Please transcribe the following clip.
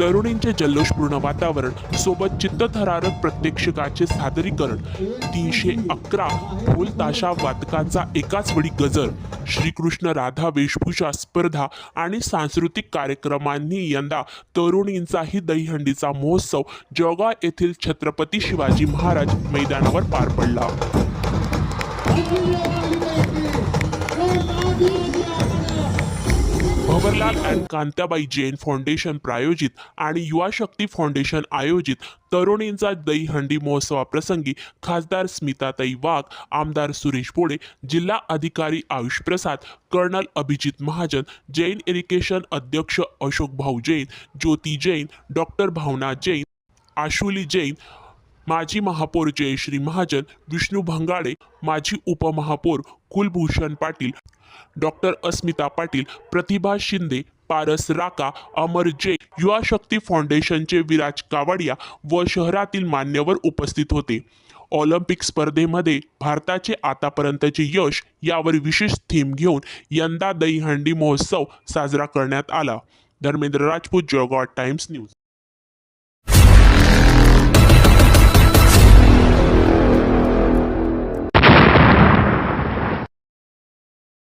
तरुणींचे जल्लोषपूर्ण वातावरण सोबत चित्तथरारक प्रत्यक्षिकाचे सादरीकरण तीनशे अकरा ढोल ताशा वादकांचा एकाच वेळी गजर श्रीकृष्ण राधा वेशभूषा स्पर्धा आणि सांस्कृतिक कार्यक्रमांनी यंदा तरुणींचाही दहीहंडीचा महोत्सव जळगाव येथील छत्रपती शिवाजी महाराज मैदानावर पार पडला. भवरलाल अँड कांताबाई जैन फाउंडेशन प्रायोजित आणि युवा शक्ती फाउंडेशन आयोजित तरुणींचा दहीहंडी महोत्सवाप्रसंगी खासदार स्मिताताई वाघ आमदार सुरेश पोळे जिल्हा अधिकारी आयुष प्रसाद कर्नल अभिजित महाजन जैन इरिगेशन अध्यक्ष अशोक भाऊ जैन ज्योती जैन डॉक्टर भावना जैन आशुली जैन माजी महापौर जयश्री महाजन विष्णू भंगाडे माजी उपमहापौर कुलभूषण पाटील डॉक्टर अस्मिता पाटील प्रतिभा शिंदे पारस राका अमर जे युवा शक्ती फाउंडेशनचे विराज कावडिया व शहरातील मान्यवर उपस्थित होते. ऑलिम्पिक स्पर्धेमध्ये भारताचे आतापर्यंतचे यश यावर विशेष थीम घेऊन यंदा दहीहंडी महोत्सव साजरा करण्यात आला. Dharmendra Rajput Jalgaon times news.